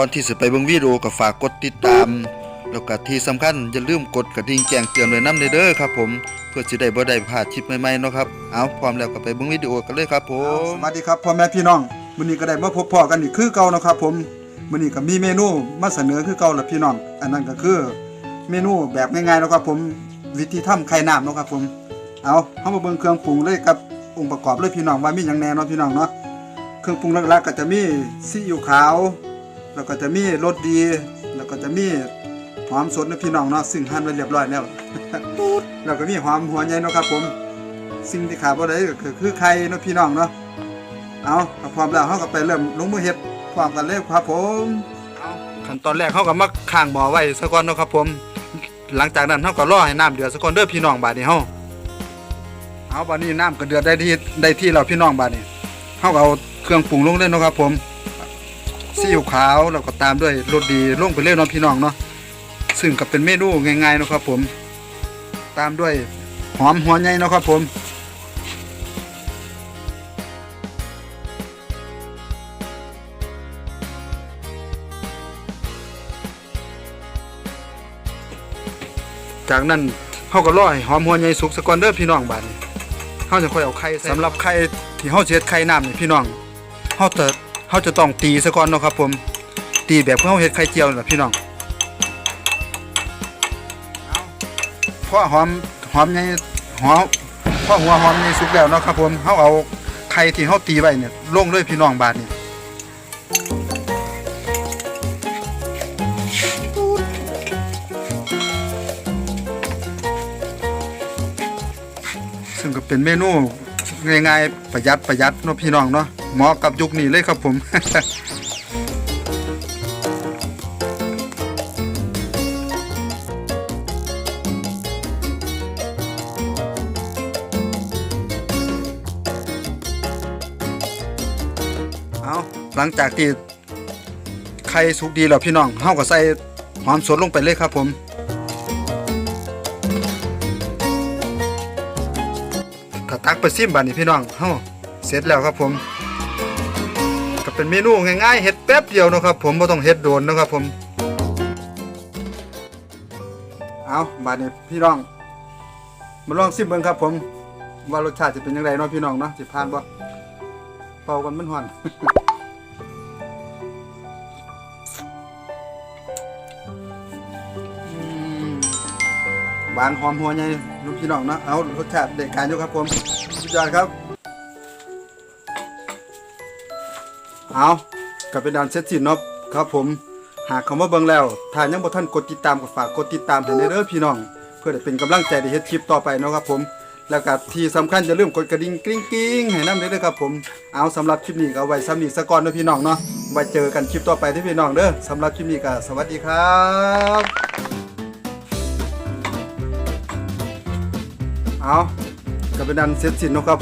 ก่อนที่จะไปเบิ่งวิดีโอก็ฝากกดติดตาม แล้วก็ที่สำคัญอย่าลืมกดกระดิ่งแจ้งเตือนไว้นำเด้อครับ ผมเพื่อสิได้บ่ได้พลาดคลิปใหม่ๆเนาะครับเอาพร้อมแล้วก็ไปเบิ่งวิดีโอกันเลยครับผมสวัสดีครับพ่อแม่พี่น้องมื้อนี้ก็ได้มาพบพ่อกันอีกคือเก่านะครับ ผมมื้อนี้ก็มีเมนูมาเสนอคือเก่าล่ะพี่น้อง อันนั้นก็คือเมนูแบบง่ายๆนะครับ ผมวิธีทำไข่น้ำนะครับ ผมเอาเฮามาเบิ่งเครื่องปรุงเลยกับองค์ประกอบเลยพี่น้องว่ามีหยังแน่เนาะพี่น้องเนาะเครื่องปรุงหลักๆก็จะมีซีอิ๊วขาว แล้วก็จะมีรสดี แล้วก็จะมีหอมสดนะพี่น้องเนาะซึ่งหั่นไว้เรียบร้อยแล้วแล้วก็มีหอมหัวใหญ่เนาะครับผมสิ่งที่ขาดบ่ได้ก็คือคือไข่เนาะพี่น้องเนาะเอาถ้าพร้อมแล้วเฮาก็ไปเริ่มลงมือเฮ็ดพร้อมกันเลยครับผมขั้นตอนแรกเขาก็มาข้างหม้อไว้ซะก่อนเนาะครับผม หลังจากนั้นเขาก็รอให้น้ำเดือดซะก่อนเด้อพี่น้องบาดนี้เฮาเอาบาดนี้น้ำก็เดือดได้ที่ได้ที่แล้วพี่น้องบาดนี้เฮาก็เอาเครื่องปรุงลงเลยเนาะครับผม ซีอิ๊วขาวแล้วก็ตามด้วยรสดีลงไปเลยเนาะพี่น้องเนาะซึ่งก็เป็นเมนูง่ายๆนะครับผม ตามด้วยหอมหัวใหญ่นะครับผมจากนั้นเขาก็รอให้หอมหัวใหญ่สุกสะกอนเด้อพี่น้องบาดนี้เขาจะค่อยเอาไข่สำหรับไข่ที่เขาเฮ็ดไข่น้ำนี่พี่น้องเขาจะ เขาจะต้องตีซะก่อนเนาะครับผมตีแบบเขาเฮ็ดไข่เจียวนี่ล่ะพี่น้องพอหอมหอมใหญ่หอมพอหัวหอมใหญ่สุกแล้วเนาะครับผมเขาเอาไข่ที่เขาตีไว้เนี่ยลงเลยพี่น้องบาดนี้ซึ่งก็เป็นเมนู ง่ายๆประหยัดประหยัดเนาะพี่น้องเนาะเหมาะกับยุคนี้เลยครับผมเอาหลังจากที่ไข่สุกดีแล้วพี่น้องเฮาก็ใส่หอมสดลงไปเลยครับผม ถ้าตักไปซิมบานนี้พี่น้องเฮาเสร็จแล้วครับผม ก็เป็นเมนูง่ายๆเฮ็ดแป๊บเดียวนะครับ ผมบ่ต้องเฮ็ดโดนนะครับ ผม เอาบาดนี้พี่น้อง มาลองซิมเบิ่งครับ ผม ว่ารสชาติจะเป็นยังไงเนาะพี่น้องเนาะสิผ่านบ่เป่ากันมันฮ้อน หวานหอมหัวใหญ่ลูกพี่น้องเนาะเอารสชาติเด็ดการอยู่ครับผมสุดยอดครับ เอากลับเป็นดานเซตสินเนาะครับผมหากเขามาเบิ่งแล้วถ้ายังบ่ทันกดติดตามก็ฝากกดติดตามให้ในเด้อพี่น้อง เพื่อได้เป็นกำลังใจได้เฮ็ดคลิปต่อไปเนาะครับผม แล้วก็ที่สำคัญอย่าลืมกดกระดิ่งกริ๊งกริ๊งให้น้ำเด้อครับผม เอาสำหรับคลิปนี้ก็ไว้ซ้ำนี้ซะก่อนเด้อพี่น้องเนาะไว้เจอกันคลิปต่อไปเด้อพี่น้องเด้อสำหรับคลิปนี้ก็สวัสดีครับ เอาก็เป็นดันเสร็จสิ้นเนาะครับ